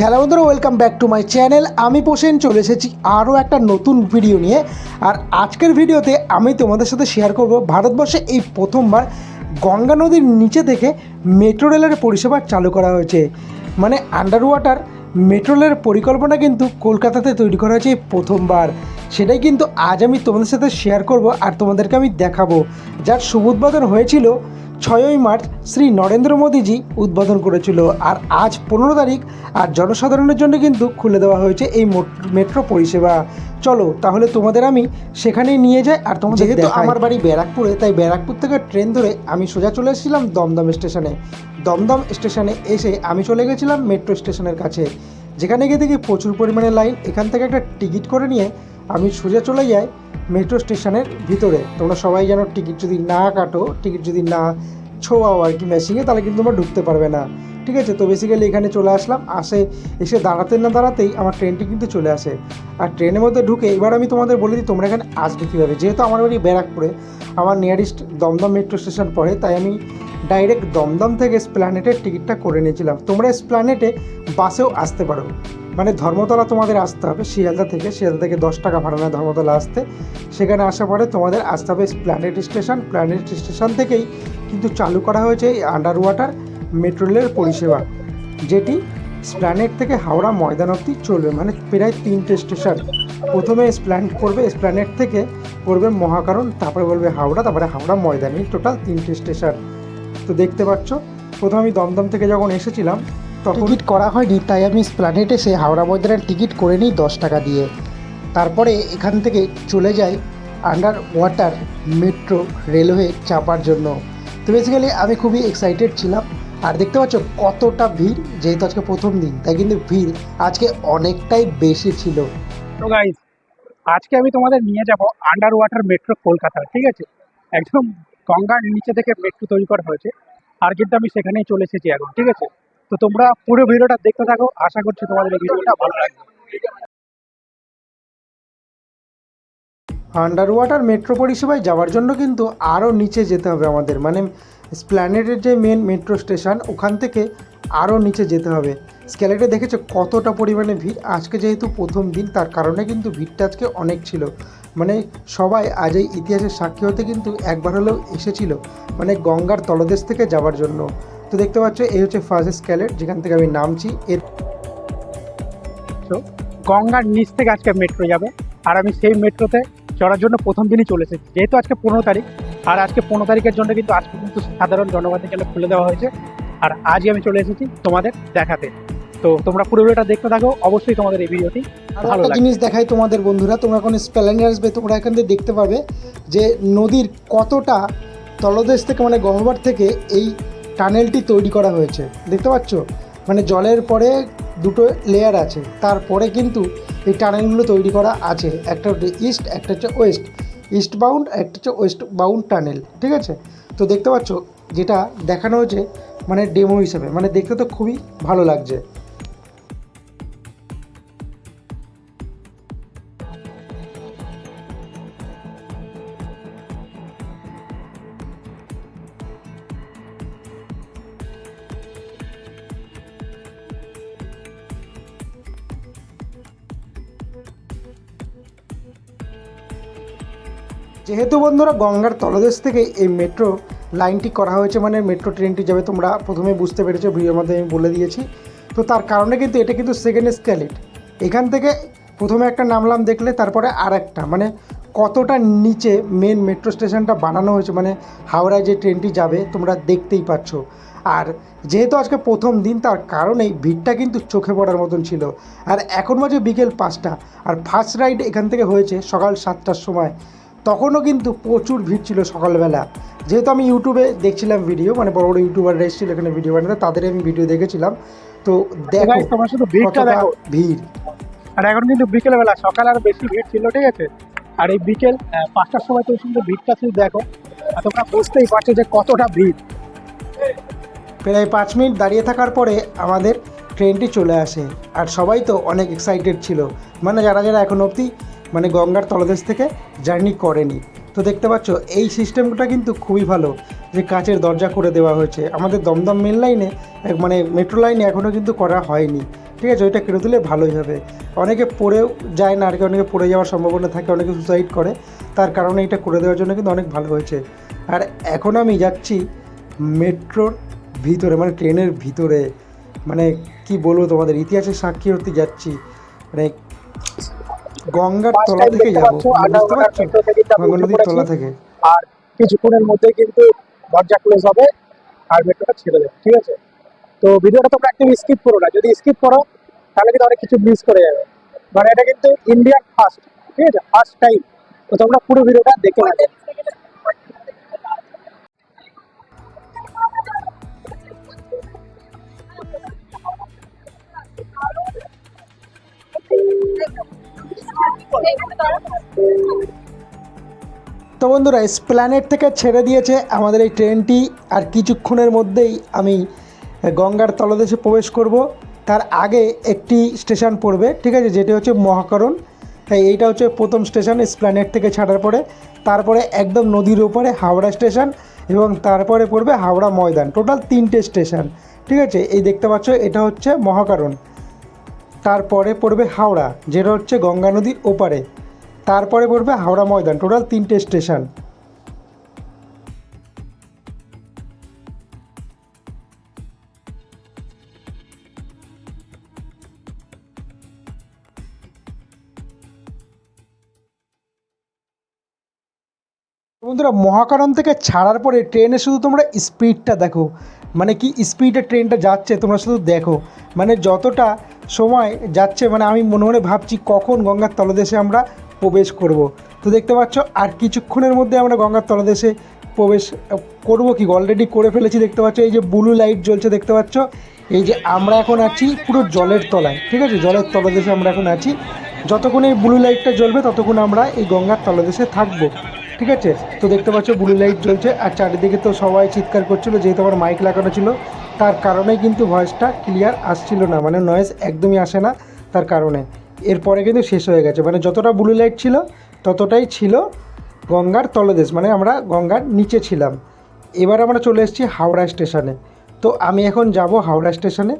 Hello বন্ধুরা welcome back to my channel আমি পোষেন চলে এসেছি আরও একটা নতুন ভিডিও নিয়ে। আর আজকের ভিডিওতে আমি তোমাদের সাথে শেয়ার করব ভারতবর্ষে এই প্রথমবার গঙ্গা নদীর নিচে থেকে মেট্রো রেলের পরিষেবা চালু করা হয়েছে। মানে আন্ডার ওয়াটার মেট্রো রেলের পরিকল্পনা কিন্তু কলকাতাতে তৈরি করা হয়েছে এই প্রথমবার। সেটাই কিন্তু আজ আমি তোমাদের সাথে শেয়ার করব আর তোমাদেরকে আমি দেখাবো। যার শুভ উদ্বোধন হয়েছিল ছয়ই মার্চ শ্রী নরেন্দ্র মোদীজি উদ্বোধন করেছিল। আর আজ পনেরো তারিখ আর জনসাধারণের জন্য কিন্তু খুলে দেওয়া হয়েছে এই মোট- মেট্রো পরিষেবা। চলো তাহলে তোমাদের আমি সেখানেই নিয়ে যাই আর তোমাদের যেহেতু আমার বাড়ি ব্যারাকপুরে তাই ব্যারাকপুর থেকে ট্রেন ধরে আমি সোজা চলে এসেছিলাম দমদম স্টেশনে। দমদম স্টেশনে এসে আমি চলে গেছিলাম মেট্রো স্টেশনের কাছে। যেখানে গিয়ে দেখি প্রচুর পরিমাণে লাইন এখান থেকে একটা টিকিট করে নিয়ে আমি সোজা চলে যাই মেট্রো স্টেশনের ভিতরে। তোমরা সবাই যেন টিকিট যদি না কাটো টিকিট যদি না ছোঁয়াও আর কি মেশিনে তাহলে কিন্তু তোমরা ঢুকতে পারবে না। ঠিক আছে? তো বেসিক্যালি এখানে চলে আসলাম, আসে, এসে দাঁড়াতে না দাঁড়াতেই আমার ট্রেনটি কিন্তু চলে আসে। আর ট্রেনের মধ্যে ঢুকে এবার আমি তোমাদের বলে দিই, তোমরা এখানে আসবে কীভাবে? যেহেতু আমার বাড়ি ব্যারাকপুরে, আমার নিয়ারেস্ট দমদম মেট্রো স্টেশন পড়ে, তাই আমি ডাইরেক্ট দমদম থেকে স্প্ল্যানেটের টিকিটটা করে নিয়েছিলাম। তোমরা স্প্ল্যানেটে বাসেও আসতে পারো। মানে ধর্মতলা তোমাদের আসতে হবে, শিয়ালদা থেকে। শিয়ালদা থেকে দশ টাকা ভাড়া নেয় ধর্মতলা আসতে। সেখানে আসার পরে তোমাদের আসতে হবে প্ল্যানেট স্টেশন প্ল্যানেট স্টেশন থেকেই কিন্তু চালু করা হয়েছে এই আন্ডার ওয়াটার মেট্রো রেলের পরিষেবা, যেটি স্প্ল্যানেট থেকে হাওড়া ময়দান অবধি চলবে মানে প্রায় তিনটে স্টেশন। প্রথমে স্প্ল্যানেট পড়বে স্প্ল্যানেট থেকে পড়বে মহাকারণ, তারপরে বলবে হাওড়া, তারপরে হাওড়া ময়দান, এই টোটাল তিনটে স্টেশন। তো দেখতে পাচ্ছ, প্রথমে আমি দমদম থেকে যখন এসেছিলাম টিকিট করা হয়নি তাই আমি স্প্ল্যানেট এসে হাওড়া ময়দানের টিকিট করে নিই দশ টাকা দিয়ে। তারপরে এখান থেকে চলে যাই আন্ডার ওয়াটার মেট্রো রেলওয়ে চাপার জন্য। তো বেসিক্যালি আমি খুবই এক্সাইটেড ছিলাম। আর দেখতে পাচ্ছ কতটা ভিড় যেহেতু আজকে প্রথম দিন তাই কিন্তু ভিড় আজকে অনেকটাই বেশি ছিল। তো গাইজ আজকে আমি তোমাদের নিয়ে যাব আন্ডার ওয়াটার মেট্রো কলকাতা ঠিক আছে? একদম গঙ্গার নিচে থেকে মেট্রো তৈরি করা হয়েছে। আর কিন্তু আমি সেখানেই চলে এসেছি এখন ঠিক আছে? তো তোমরা পুরো ভিডিওটা দেখতে থাকো। আশা করছি তোমাদের ভিডিওটা ভালো লাগবে। আন্ডার ওয়াটার মেট্রো পরিষেবায় যাওয়ার জন্য কিন্তু আরও নিচে যেতে হবে আমাদের। মানে স্প্ল্যানেটের যে মেন মেট্রো স্টেশন ওখান থেকে আরও নিচে যেতে হবে। স্ক্যালেটে দেখেছ কতটা পরিমাণে ভিড়? আজকে যেহেতু প্রথম দিন, তার কারণে কিন্তু ভিড়টা আজকে অনেক ছিল। মানে সবাই আজ এই ইতিহাসের সাক্ষী হতে কিন্তু একবার হলেও এসেছিল। মানে গঙ্গার তলদেশ থেকে যাওয়ার জন্য। তো দেখতে পাচ্ছ এই হচ্ছে ফার্স্ট স্ক্যালেট যেখান থেকে আমি নামছি। এর তো গঙ্গার নিচ থেকে আজকে মেট্রো যাবে। আর আমি সেই মেট্রোতে চড়ার জন্য প্রথম দিনই চলে এসেছি। যেহেতু আজকে পনেরো তারিখ আর আজকে পনেরো তারিখের জন্য কিন্তু আজকে কিন্তু সাধারণ জনগণের জন্য খুলে দেওয়া হয়েছে। আর আজই আমি চলে এসেছি তোমাদের দেখাতে। তো তোমরা পুরো ভিডিওটা দেখতে থাকো অবশ্যই তোমাদের এই ভিডিওটি ভালো জিনিস দেখাই তোমাদের বন্ধুরা তোমরা এখন স্প্যালেনে আসবে তোমরা এখান থেকে দেখতে পাবে যে নদীর কতটা তলদেশ থেকে মানে গহ্বর থেকে এই টানেলটি তৈরি করা হয়েছে। দেখতে পাচ্ছ? মানে জলের পরে দুটো লেয়ার আছে। তারপরে কিন্তু এই টানেলগুলো তৈরি করা আছে। একটা হচ্ছে ইস্ট একটা হচ্ছে ওয়েস্ট ইস্ট বাউন্ড একটা হচ্ছে ওয়েস্ট বাউন্ড টানেল। ঠিক আছে? তো দেখতে পাচ্ছ? যেটা দেখানো হয়েছে মানে ডেমো হিসেবে। মানে দেখতে তো খুবই ভালো লাগছে। যেহেতু বন্ধুরা গঙ্গার তলদেশ থেকে এই মেট্রো লাইনটি করা হয়েছে মানে মেট্রো ট্রেনটি যাবে তোমরা প্রথমে বুঝতে পেরেছ ভিডিওর মধ্যে আমি বলে দিয়েছি। তো তার কারণে কিন্তু এটা কিন্তু সেকেন্ড স্ক্যালেট এখান থেকে প্রথমে একটা নামলাম, দেখলে তারপরে আর একটা মানে কতটা নিচে মেন মেট্রো স্টেশনটা বানানো হয়েছে মানে হাওড়ায় যে ট্রেনটি যাবে, তোমরা দেখতেই পাচ্ছ। আর যেহেতু আজকে প্রথম দিন, তার কারণেই ভিড়টা কিন্তু চোখে পড়ার মতন ছিল। আর এখন বাজে বিকেল পাঁচটা, আর ফার্স্ট রাইড এখান থেকে হয়েছে সকাল সাতটার সময়। তখনও কিন্তু প্রচুর ভিড় ছিল সকালবেলা। যেহেতু আমি ইউটিউবে দেখছিলাম ভিডিও মানে বড় বড় ইউটিউবাররা এসেছিল এখানে ভিডিও বানাতে তাদের আমি ভিডিও দেখেছিলাম। তো দেখো তোমরা শুধু ভিড়টা দেখো। ভিড়। আর এখন কিন্তু বিকেলবেলা সকাল আর বেশি ভিড় ছিল ঠিক আছে? আর এই বিকেল পাঁচটার সময় তো শুধু ভিড়টা শুধু দেখো। আর তোমরা বুঝতেই পারছ যে কতটা ভিড়। প্রায় পাঁচ মিনিট দাঁড়িয়ে থাকার পরে আমাদের ট্রেনটি চলে আসে। আর সবাই তো অনেক এক্সাইটেড ছিল। মানে যারা যারা এখন অবধি মানে গঙ্গার তলদেশ থেকে জার্নি করেনি। তো দেখতে পাচ্ছ, এই সিস্টেমটা কিন্তু খুবই ভালো যে কাচের দরজা করে দেওয়া হয়েছে। আমাদের দমদম মেন লাইনে মানে মেট্রো লাইনে এখনও কিন্তু করা হয়নি। ঠিক আছে, ওইটা কেটে দিলে ভালোই হবে। অনেকে পড়েও যায় না, আর কি অনেকে পড়ে যাওয়ার সম্ভাবনা থাকে, অনেকে সুসাইড করে। তার কারণে এটা করে দেওয়ার জন্য কিন্তু অনেক ভালো হয়েছে। আর এখন আমি যাচ্ছি মেট্রোর ভিতরে মানে ট্রেনের ভিতরে। মানে কি বলব তোমাদের, ইতিহাসের সাক্ষী হতে যাচ্ছি। মানে গঙ্গার তলা থেকে যাব। বুঝতে পারছ? গঙ্গা নদীর তলা থেকে। আর কিছুক্ষণের মধ্যে কিন্তু দরজা ক্লোজ হবে আর মেট্রোটা ছেড়ে দেবে ঠিক আছে? তো ভিডিওটা তোমরা একদম স্কিপ করো না। যদি স্কিপ করো তাহলে কিন্তু অনেক কিছু মিস করে যাবে। মানে এটা কিন্তু ইন্ডিয়ার ফার্স্ট ঠিক আছে? ফার্স্ট টাইম তো তোমরা পুরো ভিডিওটা দেখে নেবে তো বন্ধুরা স্প্ল্যানেট থেকে ছেড়ে দিয়েছে আমাদের এই ট্রেনটি আর কিছুক্ষণের মধ্যেই আমি গঙ্গার তলদেশে প্রবেশ করব। তার আগে একটি স্টেশন পড়বে, ঠিক আছে? যেটি হচ্ছে মহাকরণ। তাই এইটা হচ্ছে প্রথম স্টেশন স্প্ল্যানেট থেকে ছাড়ার পরে। তারপরে একদম নদীর ওপরে হাওড়া স্টেশন এবং তারপরে পড়বে হাওড়া ময়দান। টোটাল তিনটে স্টেশন, ঠিক আছে? এই দেখতে পাচ্ছ, এটা হচ্ছে মহাকরণ। তারপরে পড়বে হাওড়া, যেটা হচ্ছে গঙ্গা নদীর ওপারে। তারপরে পড়বে হাওড়া ময়দান, টোটাল তিনটে স্টেশন। বন্ধুরা মহাকারণ থেকে ছাড়ার পরে ট্রেনে শুধু তোমরা স্পিডটা দেখো। মানে কি স্পিডে ট্রেনটা যাচ্ছে, তোমরা শুধু দেখো। মানে যতটা সময় যাচ্ছে মানে আমি মনে মনে ভাবছি কখন গঙ্গার তলদেশে আমরা প্রবেশ করব। তো দেখতে পাচ্ছ, আর কিছুক্ষণের মধ্যে আমরা গঙ্গার তলদেশে প্রবেশ করব কি? অলরেডি করে ফেলেছি, দেখতে পাচ্ছ। এই যে ব্লু লাইট জ্বলছে, দেখতে পাচ্ছ? এই যে আমরা এখন আছি পুরো জলের তলায়, ঠিক আছে? জলের তলদেশে আমরা এখন আছি। যতক্ষণ এই ব্লু লাইটটা জ্বলবে, ততক্ষণ আমরা এই গঙ্গার তলদেশে থাকব। ঠিক আছে? তো দেখতে পাচ্ছ ব্লু লাইট জ্বলছে আর চারিদিকে তো সবাই চিৎকার করছিল, যেহেতু আমার মাইক লাগানো ছিল। তার কারণেই কিন্তু ভয়েসটা ক্লিয়ার আসছিল না মানে নয়েজ একদমই আসে না তার কারণে। এরপরে কিন্তু শেষ হয়ে গেছে মানে যতটা ব্লু লাইট ছিল, ততটাই ছিল গঙ্গার তলদেশ মানে আমরা গঙ্গার নিচে ছিলাম। এবার আমরা চলে এসেছি হাওড়া স্টেশনে। তো আমি এখন যাব হাওড়া স্টেশনে,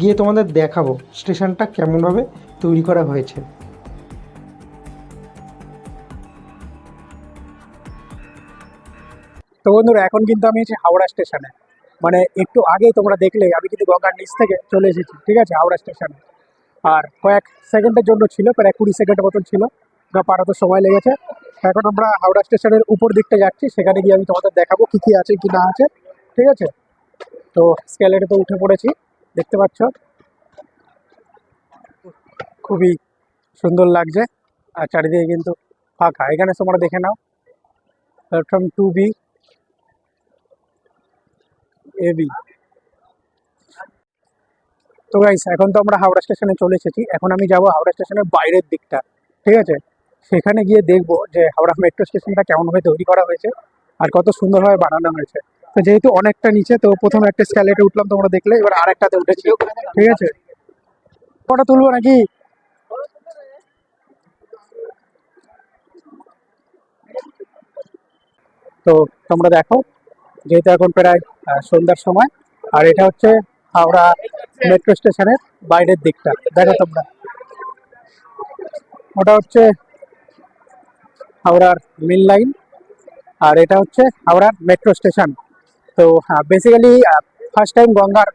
গিয়ে তোমাদের দেখাবো স্টেশনটা কেমনভাবে তৈরি করা হয়েছে। তো বন্ধুরা, এখন কিন্তু আমি আছি হাওড়া স্টেশনে। মানে একটু আগেই তোমরা দেখলে, আমি কিন্তু গঙ্গার নিচ থেকে চলে এসেছি, ঠিক আছে, হাওড়া স্টেশনে। আর কয়েক সেকেন্ডের জন্য ছিল, প্রায় কুড়ি সেকেন্ডের মতন ছিল, বা পারাতে সময় লেগেছে। এখন আমরা হাওড়া স্টেশনের উপর দিকটা যাচ্ছি, সেখানে গিয়ে আমি তোমাদের দেখাবো কী কী আছে, কি না আছে, ঠিক আছে? তো স্কেলেটে তো উঠে পড়েছি, দেখতে পাচ্ছ? খুবই সুন্দর লাগছে, আর চারিদিকে কিন্তু ফাঁকা। এখানে তোমরা দেখে নাও প্ল্যাটফর্ম টু বি এবি তো গাইস এখন তো আমরা হাওড়া স্টেশনে চলে এসেছি। এখন আমি যাব হাওড়া স্টেশনের বাইরের দিকটা, ঠিক আছে? সেখানে গিয়ে দেখব যে হাওড়া মেট্রো স্টেশনটা কেমনভাবে তৈরি করা হয়েছে আর কত সুন্দরভাবে বানানো হয়েছে। তো যেহেতু অনেকটা নিচে, তো প্রথমে একটা স্ক্যালেটে উঠলাম, তোমরা দেখলে, এবার আরেকটাতে উঠেছি, ঠিক আছে? ফটো তুলবো নাকি? তো তোমরা দেখো যেহেতু এখন প্রায় সন্ধ্যার সময়, আর এটা হচ্ছে হাওড়া মেট্রো স্টেশনের বাইরের দিকটা। দেখো তোমরা। ওটা হচ্ছে হাওড়ার মেন লাইন আর এটা হচ্ছে হাওড়ার মেট্রো স্টেশন। তো বেসিক্যালি ফার্স্ট টাইম গঙ্গার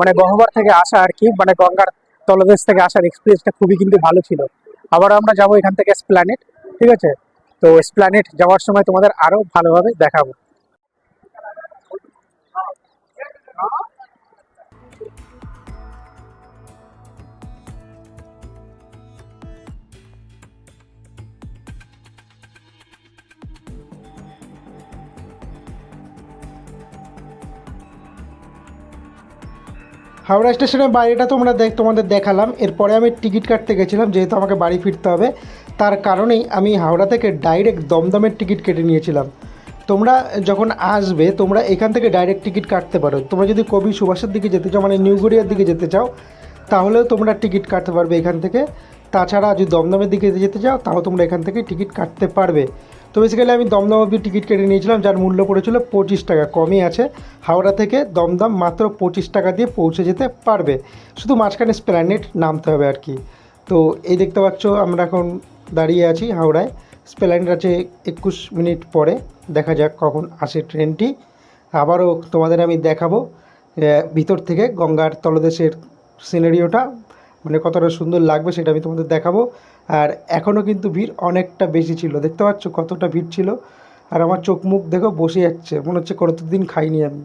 মানে গহ্বর থেকে আসা আর কি মানে গঙ্গার তলদেশ থেকে আসার এক্সপিরিয়েন্সটা খুবই কিন্তু ভালো ছিল। আবার আমরা যাব এখান থেকে স্প্ল্যানেট ঠিক আছে? তো স্প্ল্যানেট যাওয়ার সময় তোমাদের আরও ভালোভাবে দেখাবো। হাওড়া স্টেশনের বাইরেটা তোমরা দেখ, তোমাদের দেখালাম। এরপরে আমি টিকিট কাটতে গেছিলাম, যেহেতু আমাকে বাড়ি ফিরতে হবে। তার কারণেই আমি হাওড়া থেকে ডাইরেক্ট দমদমের টিকিট কেটে নিয়েছিলাম। তোমরা যখন আসবে, তোমরা এখান থেকে ডাইরেক্ট টিকিট কাটতে পারো। তোমরা যদি কবি সুভাষের দিকে যেতে চাও মানে নিউ গড়িয়ার দিকে যেতে চাও, তাহলেও তোমরা টিকিট কাটতে পারবে এখান থেকে। তাছাড়া যদি দমদমের দিকে যেতে চাও, তাও তোমরা এখান থেকে টিকিট কাটতে পারবে। তো বেসিক্যালি আমি দমদম অব্দি টিকিট কেটে নিয়েছিলাম, যার মূল্য পড়েছিল পঁচিশ টাকা। কমই আছে। হাওড়া থেকে দমদম মাত্র পঁচিশ টাকা দিয়ে পৌঁছে যেতে পারবে। শুধু মাঝখানে স্প্ল্যানেট নামতে হবে আর কি। তো এই দেখতে পাচ্ছ, আমরা এখন দাঁড়িয়ে আছি হাওড়ায়। স্প্ল্যানেট আছে একুশ মিনিট পরে। দেখা যাক কখন আসে ট্রেনটি। আবারও তোমাদের আমি দেখাবো ভিতর থেকে গঙ্গার তলদেশের সিনারিওটা মানে কতটা সুন্দর লাগবে সেটা আমি তোমাদের দেখাবো। আর এখনও কিন্তু ভিড় অনেকটা বেশি ছিল, দেখতে পাচ্ছ কতটা ভিড় ছিল। আর আমার চোখ মুখ দেখো বসে যাচ্ছে, মনে হচ্ছে কতদিন খাইনি আমি।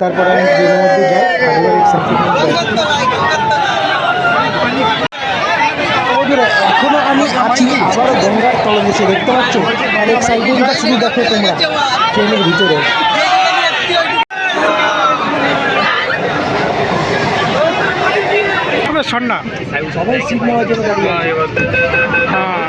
তারপরে আমি ট্রেনের মধ্যে যাই আর এবার excitement দেখো। বন্ধুরা, এখনও আমি আছি আবারও গঙ্গার তলদেশে দেখতে পাচ্ছ? আর এক্সাইটেডটা শুধু দেখো তোমরা ট্রেনের ভিতরে। সন্না। সবাই সিট নেওয়ার জন্য দাঁড়িয়ে হ্যাঁ।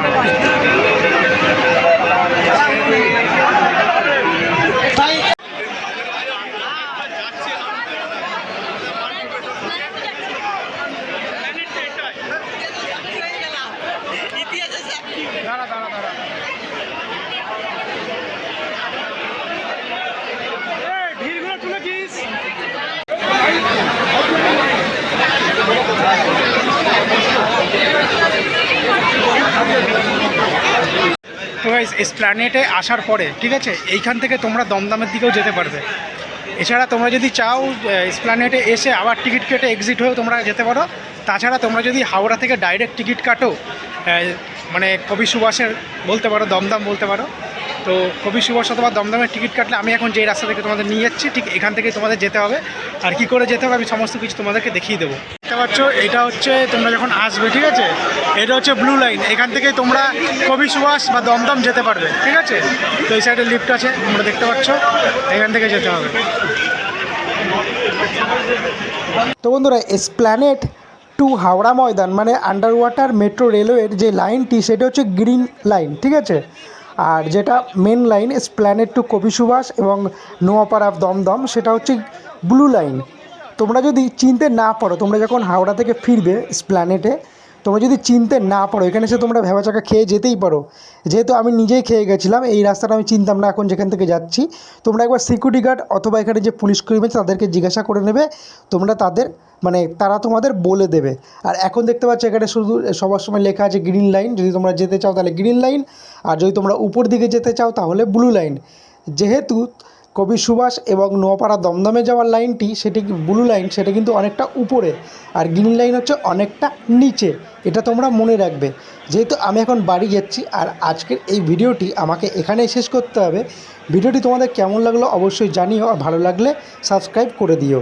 তো এসপ্ল্যানেটে স্প্ল্যানেটে আসার পরে, ঠিক আছে, এইখান থেকে তোমরা দমদমের দিকেও যেতে পারবে। এছাড়া তোমরা যদি চাও স্প্ল্যানেটে এসে আবার টিকিট কেটে এক্সিট হয়েও তোমরা যেতে পারো। তাছাড়া তোমরা যদি হাওড়া থেকে ডাইরেক্ট টিকিট কাটো মানে কবি সুভাষের বলতে পারো, দমদম বলতে পারো তো কবি সুভাষ অথবা দমদমের টিকিট কাটলে আমি এখন যে রাস্তা থেকে তোমাদের নিয়ে যাচ্ছি, ঠিক এখান থেকে তোমাদের যেতে হবে। আর কি করে যেতে হবে আমি সমস্ত কিছু তোমাদেরকে দেখিয়ে দেবো। দেখতে পাচ্ছ, এটা হচ্ছে তোমরা যখন আসবে, ঠিক আছে? এটা হচ্ছে ব্লু লাইন এখান থেকে তোমরা কবি সুভাষ বা দমদম যেতে পারবে, ঠিক আছে? তো এই সাইডে লিফট আছে, তোমরা দেখতে পাচ্ছ, এখান থেকে যেতে হবে। তো বন্ধুরা এসপ্ল্যানেট টু হাওড়া ময়দান মানে আন্ডার ওয়াটার মেট্রো রেলওয়ের যে লাইনটি সেটা হচ্ছে গ্রিন লাইন ঠিক আছে? আর যেটা মেন লাইন স্প্ল্যানেড টু কবি সুভাষ এবং নোয়াপাড়া দমদম সেটা হচ্ছে ব্লু লাইন তোমরা যদি চিনতে না পারো, তোমরা যখন হাওড়া থেকে ফিরবে স্প্ল্যানেটে তোমরা যদি চিনতে না পারো, এখানে এসে তোমরা ভেবা চাকা খেয়ে যেতেই পারো। যেহেতু আমি নিজেই খেয়ে গেছিলাম, এই রাস্তাটা আমি চিনতাম না, এখন যেখান থেকে যাচ্ছি। তোমরা একবার সিকিউরিটি গার্ড অথবা এখানে যে পুলিশ কর্মী আছে, তাদেরকে জিজ্ঞাসা করে নেবে। তোমরা তাদের মানে তারা তোমাদের বলে দেবে। আর এখন দেখতে পাচ্ছ, এখানে শুধু সবার সময় লেখা আছে গ্রিন লাইন যদি তোমরা যেতে চাও, তাহলে গ্রিন লাইন আর যদি তোমরা উপর দিকে যেতে চাও, তাহলে ব্লু লাইন যেহেতু কবি সুভাষ এবং নোয়াপাড়া দমদমে যাওয়ার লাইনটি, সেটি ব্লু লাইন, সেটা কিন্তু অনেকটা উপরে আর গ্রিন লাইন হচ্ছে অনেকটা নিচে। এটা তোমরা মনে রাখবে। যেহেতু আমি এখন বাড়ি যাচ্ছি আর আজকের এই ভিডিওটি আমাকে এখানেই শেষ করতে হবে। ভিডিওটি তোমাদের কেমন লাগল অবশ্যই জানিও আর ভালো লাগলে সাবস্ক্রাইব করে দিও।